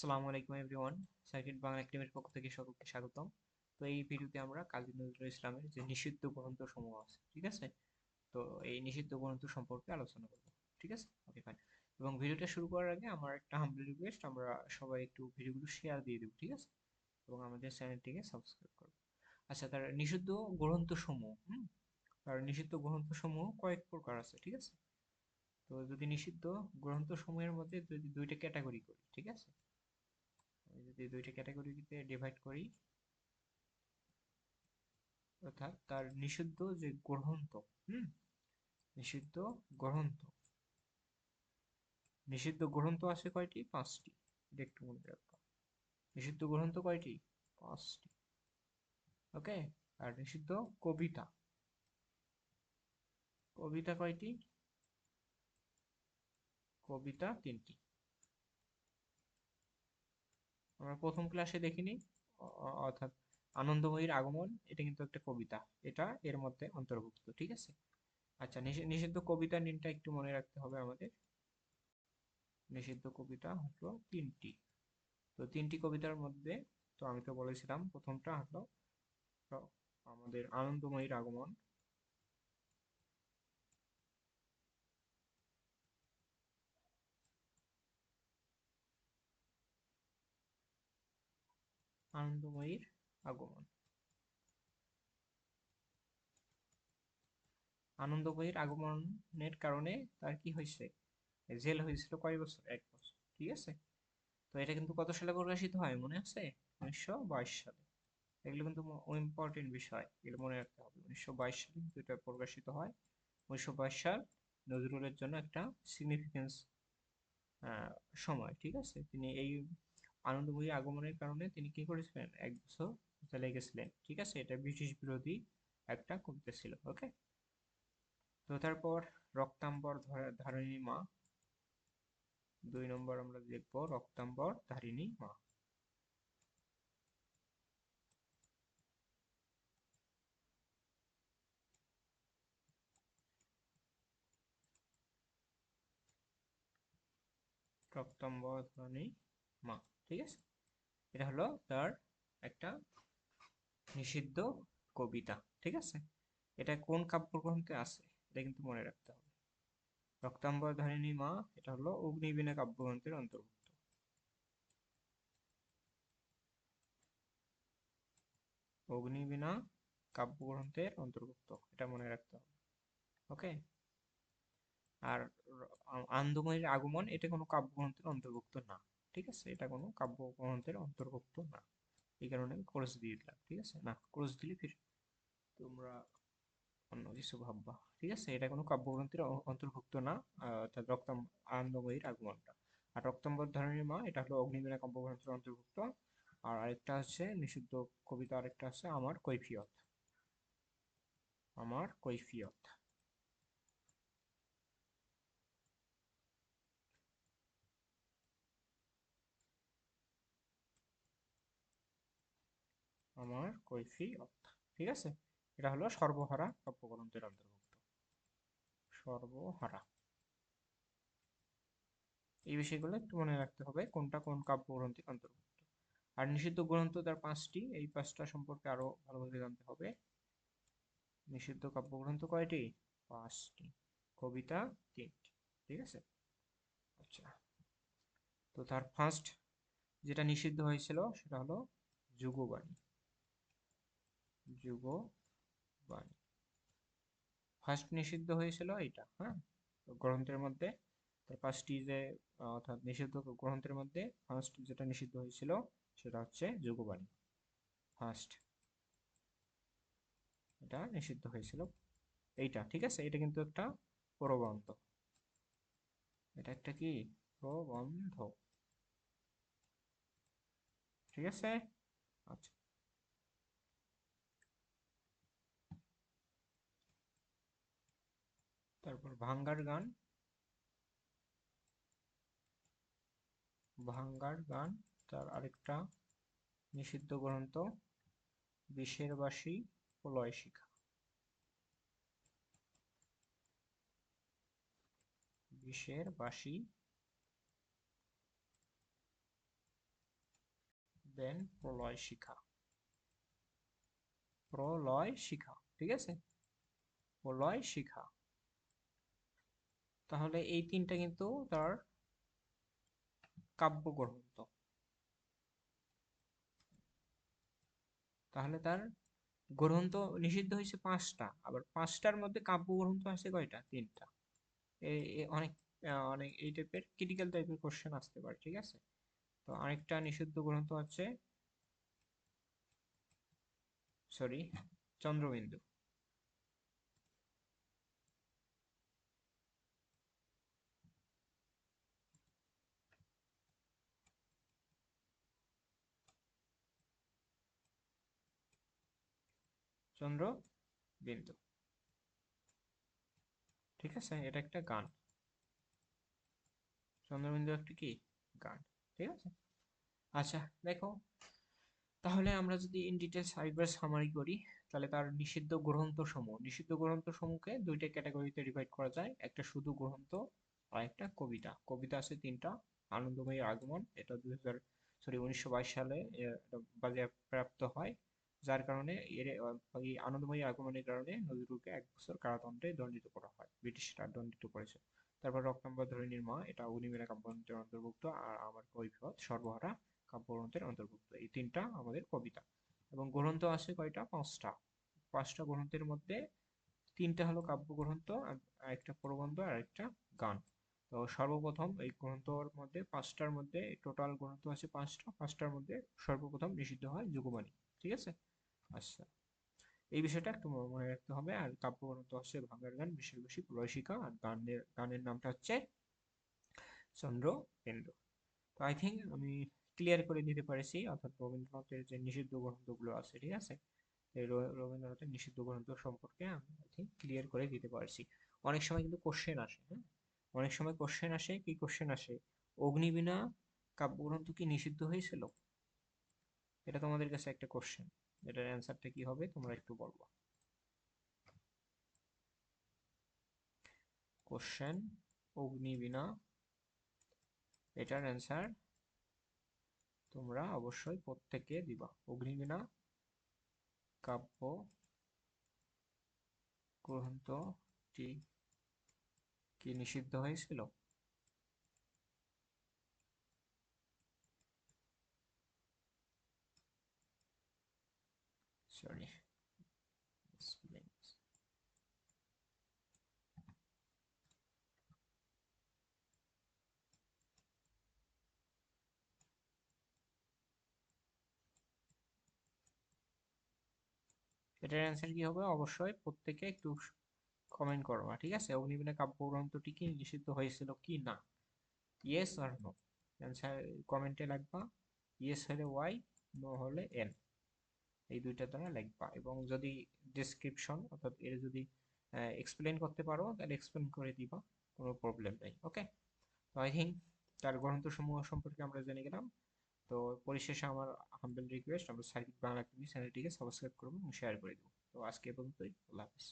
আসসালামু আলাইকুম everyone circuit Bangla একাডেমির পক্ষ থেকে সকলকে স্বাগতম। তো এই ভিডিওতে আমরা কাজী নজরুল ইসলামের যে নিষিদ্ধ গ্রন্থ সমূহ আছে, ঠিক আছে? তো এই নিষিদ্ধ গ্রন্থ সম্পর্কে আলোচনা করব, ঠিক আছে? ওকে ফাইন এবং ভিডিওটা শুরু করার আগে আমার একটা হাম্বল রিকোয়েস্ট আমরা সবাই একটু ভিডিওগুলো শেয়ার দিয়ে দেব, ঠিক আছে? এবং আমাদের চ্যানেলটিকে সাবস্ক্রাইব করব। আচ্ছা তার নিষিদ্ধ গ্রন্থ সমূহ হুম? তার নিষিদ্ধ গ্রন্থ সমূহ কয়েক প্রকার আছে, ঠিক আছে? তো যদি নিষিদ্ধ গ্রন্থ সমূহের মধ্যে যদি দুইটা ক্যাটাগরি করি, ঠিক আছে? যদি দুইটা ক্যাটাগরিতে ডিভাইড করি। অর্থাৎ তার নিষিদ্ধ যে গ্রন্থ, হুম? নিষিদ্ধ গ্রন্থ। নিষিদ্ধ গ্রন্থ আছে কয়টি? পাঁচটি। এটা একটু মনে রাখব। নিষিদ্ধ গ্রন্থ কয়টি? পাঁচটি। ওকে? আর নিষিদ্ধ কবিতা। কবিতা কয়টি? কবিতা তিনটি। আমরা প্রথম ক্লাসে দেখিনি অর্থাৎ আনন্দময়ীর আগমন, এটা কিন্তু একটা কবিতা। এটা এর মধ্যে অন্তর্ভুক্ত, ঠিক আছে? আচ্ছা নিষিদ্ধ কবিতা নিনটা একটু মনে রাখতে হবে আমাদের। নিষিদ্ধ কবিতা হলো তিনটি। তো তিনটি কবিতার মধ্যে, তো আমি তো বলেছিলাম, প্রথমটা হলো আমাদের আনন্দময়ীর আগমন আনন্দময়ীর আগমন। আনন্দময়ীর আগমনের কারণে তার কি হয়েছে? জেল হয়েছিল কয় বছর? এক বছর। ঠিক আছে? তো এটা কিন্তু কত সালে প্রকাশিত হয় মনে আছে? উনিশশো বাইশ সালে। এগুলো কিন্তু ইম্পর্টেন্ট বিষয়। এগুলো মনে রাখতে হবে। উনিশশো বাইশ সালে কিন্তু এটা প্রকাশিত হয়। উনিশশো বাইশ সাল নজরুলের জন্য একটা সিগনিফিকেন্স সময়। ঠিক আছে? তিনি এই আনন্দময়ী আগমনের কারণে তিনি কি করেছিলেন? এক বছর জেলে গেছিলেন। ঠিক আছে? এটা ব্রিটিশ বিরোধী একটা কবিতা ছিল ওকে তো তারপর রক্তাম্বর ধারিণী মা। দুই নম্বর আমরা দেখব রক্তাম্বর ধারিণী মা। রক্তাম্বর ধারিণী মা। ঠিক আছে? এটা হলো তার একটা নিষিদ্ধ কবিতা, ঠিক আছে? এটা কোন কাব্যগ্রন্থে আছে? এটা কিন্তু মনে রাখতে হবে। রক্তাম্বর ধারিণী মা, এটা হলো অগ্নিবীণা কাব্যগ্রন্থের অন্তর্ভুক্ত। অগ্নিবীণা কাব্যগ্রন্থের অন্তর্ভুক্ত, এটা মনে রাখতে হবে। ওকে আর আন্দময়ের আগমন এটা কোনো কাব্যগ্রন্থের অন্তর্ভুক্ত না, ঠিক আছে? এটা কোনো কাব্যগ্রন্থের অন্তর্ভুক্ত না। এই কারণে আমি ক্রস দিয়ে দিলাম, ঠিক আছে? না, ক্রস দিলে ফির তোমরা অন্য কিছু ভাববা, ঠিক আছে? এটা কোনো কাব্যগ্রন্থের অন্তর্ভুক্ত না অর্থাৎ রক্তাম, আনন্দময়ীর আগমনটা আর রক্তম্বর ধরনের মা, এটা হলো অগ্নিবীণা কাব্যগ্রন্থের অন্তর্ভুক্ত। আর আরেকটা হচ্ছে নিষিদ্ধ কবিতা আরেকটা আছে, আমার কৈফিয়ত। আমার কৈফিয়ত। আমার কৈফিয়ত ঠিক আছে? এটা হলো সর্বহারা কাব্যগ্রন্থের অন্তর্ভুক্ত। সর্বহারা। এই বিষয়গুলো একটু মনে রাখতে হবে, কোনটা কোন কাব্যগ্রন্থের অন্তর্ভুক্ত। আর নিষিদ্ধ গ্রন্থ তার পাঁচটি, এই পাঁচটা সম্পর্কে আরও ভালোভাবে জানতে হবে। নিষিদ্ধ কাব্যগ্রন্থ কয়টি? পাঁচটি। কবিতা তিনটি, ঠিক আছে? আচ্ছা। তো তার ফার্স্ট যেটা নিষিদ্ধ হয়েছিল সেটা হলো যুগবাণী। যুগবাণী ফার্স্ট নিষিদ্ধ হয়েছিল এটা হ্যাঁ? গ্রন্থের মধ্যে, তার পাঁচটি যে অর্থাৎ নিষিদ্ধ গ্রন্থের মধ্যে ফার্স্ট যেটা নিষিদ্ধ হয়েছিল, সেটা হচ্ছে যুগবাণী। ফার্স্ট এটা নিষিদ্ধ হয়েছিল। এইটা, ঠিক আছে? এটা কিন্তু একটা প্রবন্ধ। এটা একটা কি? প্রবন্ধ। ঠিক আছে? আচ্ছা। তারপর ভাঙ্গার গান। ভাঙ্গার গান, তার আরেকটা নিষিদ্ধ গ্রন্থ, বিষের বাসী প্রলয় শিখা। বিষের বাসী দেন প্রলয় শিখা। প্রলয় শিখা, ঠিক আছে? প্রলয় শিখা। তাহলে এই তিনটা কিন্তু তার কাব্য গ্রন্থ তাহলে তার গ্রন্থ নিষিদ্ধ হয়েছে পাঁচটা, আবার পাঁচটার মধ্যে কাব্য গ্রন্থ আছে কয়টা? তিনটা। অনেক অনেক এই টাইপের ক্রিটিক্যাল টাইপের কোশ্চেন আসতে পারে, ঠিক আছে? তো আরেকটা নিষিদ্ধ গ্রন্থ আছে সরি চন্দ্রবিন্দু। চন্দ্র বিন্দু। ঠিক আছে? এটা একটা গান। চন্দ্রবিন্দু একটা কি? গান। ঠিক আছে? আচ্ছা দেখো, তাহলে আমরা যদি ইন ডিটেলস আরেকবার সামারি করি, তাহলে তার নিষিদ্ধ গ্রন্থ সমূহ। নিষিদ্ধ গ্রন্থ সমূহকে দুইটা ক্যাটাগরিতে ডিভাইড করা যায়। একটা শুধু গ্রন্থ আর একটা কবিতা। কবিতা আছে তিনটা। আনন্দময়ী আগমন, এটা দুই হাজার সরি উনিশশো বাইশ সালে বাজেয়াপ্ত হয়। যার কারণে এর, এই আনন্দময়ী আগমনের কারণে নজরুলকে এক বছর কারাদণ্ডে দণ্ডিত করা হয়। ব্রিটিশরা দণ্ডিত করেছে। তারপর রক্তাম্বর ধরণীর মা, এটা অগ্নিমেরা কাব্যগ্রন্থের অন্তর্ভুক্ত আর আমার কৈফিয়ত, সর্বহারা কাব্যগ্রন্থের অন্তর্ভুক্ত। এই তিনটা আমাদের কবিতা। এবং গ্রন্থ আছে কয়টা? পাঁচটা। পাঁচটা গ্রন্থের মধ্যে তিনটা হলো কাব্যগ্রন্থ, আর একটা প্রবন্ধ, আর একটা গান। তো সর্বপ্রথম এই গ্রন্থর মধ্যে পাঁচটার মধ্যে টোটাল গ্রন্থ আছে পাঁচটা, পাঁচটার মধ্যে সর্বপ্রথম নিষিদ্ধ হয় যুগবাণী, ঠিক আছে? আচ্ছা। এই বিষয়টা একটু মনে রাখতে হবে। আর কাব্যগ্রন্থ হচ্ছে ভাঙার গান বিশেষ বেশি প্রশিকা আর গানের গানের নামটা হচ্ছে চন্দ্র কেন্দ্র তো আই থিঙ্ক আমি ক্লিয়ার করে দিতে পারছি, অর্থাৎ রবীন্দ্রনাথের যে নিষিদ্ধ গ্রন্থগুলো আছে, ঠিক আছে? এই রবীন্দ্রনাথের নিষিদ্ধ গ্রন্থ সম্পর্কে আমি আই থিঙ্ক ক্লিয়ার করে দিতে পারছি। অনেক সময় কিন্তু কোশ্চেন আসে হ্যাঁ? অনেক সময় কোশ্চেন আসে, কি কোশ্চেন আসে? অগ্নিবীণা কাব্যগ্রন্থ কি নিষিদ্ধ হয়েছিল? এটা তোমাদের কাছে একটা কোশ্চেন এটার অ্যান্সারটা কি হবে? তোমরা একটু বলব। কোশ্চেন অগ্নিবীণা এটার অ্যান্সার তোমরা অবশ্যই প্রত্যেকে দিবা। অগ্নিবীণা কাব্য গ্রন্থটি কি নিষিদ্ধ হয়েছিল? এটার অ্যান্সার কি হবে? অবশ্যই প্রত্যেকে একটু কমেন্ট করবা ঠিক আছে? অগ্নিবীণা কাব্যগ্রন্থটি কি নিষিদ্ধ হয়েছিল কি না? ইয়েস আর নো অ্যান্সার কমেন্টে লাগবা। ইয়েস হলে ওয়াই নো হলে এন এই দুইটা দ্বারা লিখবা। এবং যদি ডেসক্রিপশন অর্থাৎ এর যদি এক্সপ্লেন করতে পারো, তাহলে এক্সপ্লেন করে দিবা। কোনো প্রবলেম নেই ওকে তো আই থিঙ্ক তার গ্রন্থসমূহ সম্পর্কে আমরা জেনে গেলাম। তো, পরিশেষে আমার হাম্বেল রিকোয়েস্ট আমরা সার্কিট বাংলা টিভি চ্যানেলটিকে সাবস্ক্রাইব করব এবং শেয়ার করে দেবো। তো, আজকে পর্যন্তই। আল্লাহ হাফিজ।